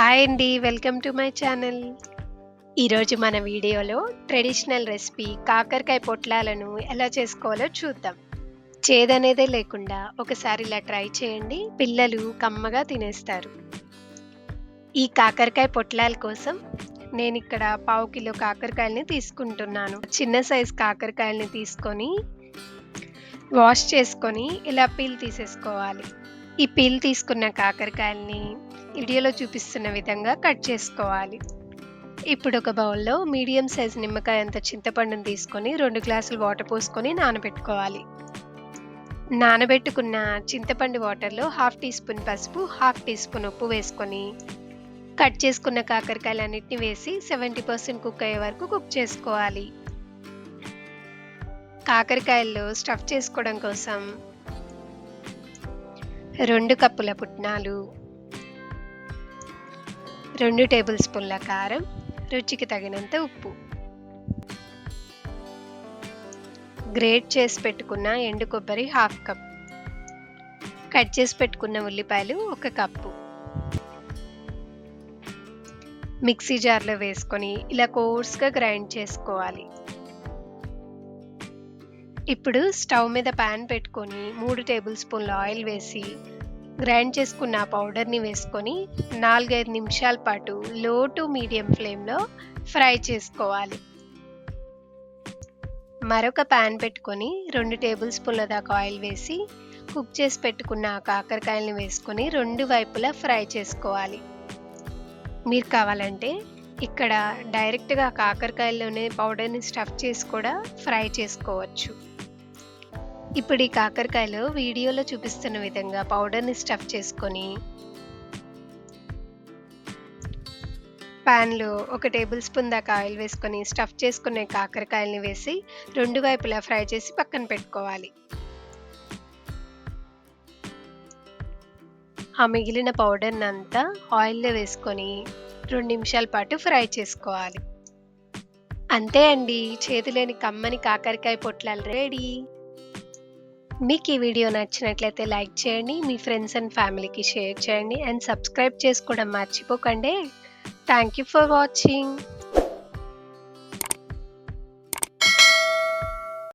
Hi అండి welcome to my channel. ఈరోజు మన వీడియోలో ట్రెడిషనల్ రెసిపీ కాకరకాయ పొట్లాలను ఎలా చేసుకోవాలో చూద్దాం. చేదనేదే లేకుండా ఒకసారి ఇలా ట్రై చేయండి పిల్లలు కమ్మగా తినేస్తారు. ఈ కాకరకాయ పొట్లాల కోసం నేను ఇక్కడ పావు కిలో కాకరకాయలని తీసుకుంటున్నాను. చిన్న సైజ్ కాకరకాయలని తీసుకొని వాష్ చేసుకొని ఇలా పీల్ తీసేసుకోవాలి. ఈ పీల్ తీసుకున్న కాకరకాయల్ని వీడియోలో చూపిస్తున్న విధంగా కట్ చేసుకోవాలి. ఇప్పుడు ఒక బౌల్లో మీడియం సైజ్ నిమ్మకాయ అంత చింతపండుని తీసుకొని రెండు గ్లాసులు వాటర్ పోసుకొని నానబెట్టుకోవాలి. నానబెట్టుకున్న చింతపండు వాటర్లో హాఫ్ టీ స్పూన్ పసుపు హాఫ్ టీ స్పూన్ ఉప్పు వేసుకొని కట్ చేసుకున్న కాకరకాయలన్నిటిని వేసి సెవెంటీ పర్సెంట్ కుక్ అయ్యే వరకు కుక్ చేసుకోవాలి. కాకరకాయల్లో స్టఫ్ చేసుకోవడం కోసం రెండు కప్పుల పుట్నాలు రెండు టేబుల్ స్పూన్ల కారం రుచికి తగినంత ఉప్పు. గ్రేట్ చేసి పెట్టుకున్న ఎండు కొబ్బరి హాఫ్ కప్. కట్ చేసి పెట్టుకున్న ఉల్లిపాయలు ఒక కప్పు. మిక్సీ జార్లో వేసుకొని ఇలా కోర్స్గా గ్రైండ్ చేసుకోవాలి. ఇప్పుడు స్టవ్ మీద ప్యాన్ పెట్టుకొని మూడు టేబుల్ స్పూన్ల ఆయిల్ వేసి గ్రైండ్ చేసుకున్న పౌడర్ని వేసుకొని నాలుగైదు నిమిషాల పాటు లో టు మీడియం ఫ్లేమ్లో ఫ్రై చేసుకోవాలి. మరొక ప్యాన్ పెట్టుకొని రెండు టేబుల్ స్పూన్ల దాకా ఆయిల్ వేసి కుక్ చేసి పెట్టుకున్న కాకరకాయలని వేసుకొని రెండు వైపులా ఫ్రై చేసుకోవాలి. మీరు కావాలంటే ఇక్కడ డైరెక్ట్గా కాకరకాయల్లోనే పౌడర్ని స్టఫ్ చేసి కూడా ఫ్రై చేసుకోవచ్చు. ఇప్పుడు ఈ కాకరకాయలు వీడియోలో చూపిస్తున్న విధంగా పౌడర్ని స్టఫ్ చేసుకొని ప్యాన్లో ఒక టేబుల్ స్పూన్ దాకా ఆయిల్ వేసుకొని స్టఫ్ చేసుకునే కాకరకాయలని వేసి రెండు వైపులా ఫ్రై చేసి పక్కన పెట్టుకోవాలి. ఆ మిగిలిన పౌడర్ని అంతా ఆయిల్లో వేసుకొని రెండు నిమిషాల పాటు ఫ్రై చేసుకోవాలి. అంతే అండి. చేతిలేని కమ్మని కాకరకాయ పొట్లాలు రెడీ. మీకు ఈ వీడియో నచ్చినట్లయితే లైక్ చేయండి మీ ఫ్రెండ్స్ అండ్ ఫ్యామిలీకి షేర్ చేయండి అండ్ సబ్స్క్రైబ్ చేసుకోవడం మర్చిపోకండి. Thank you for watching.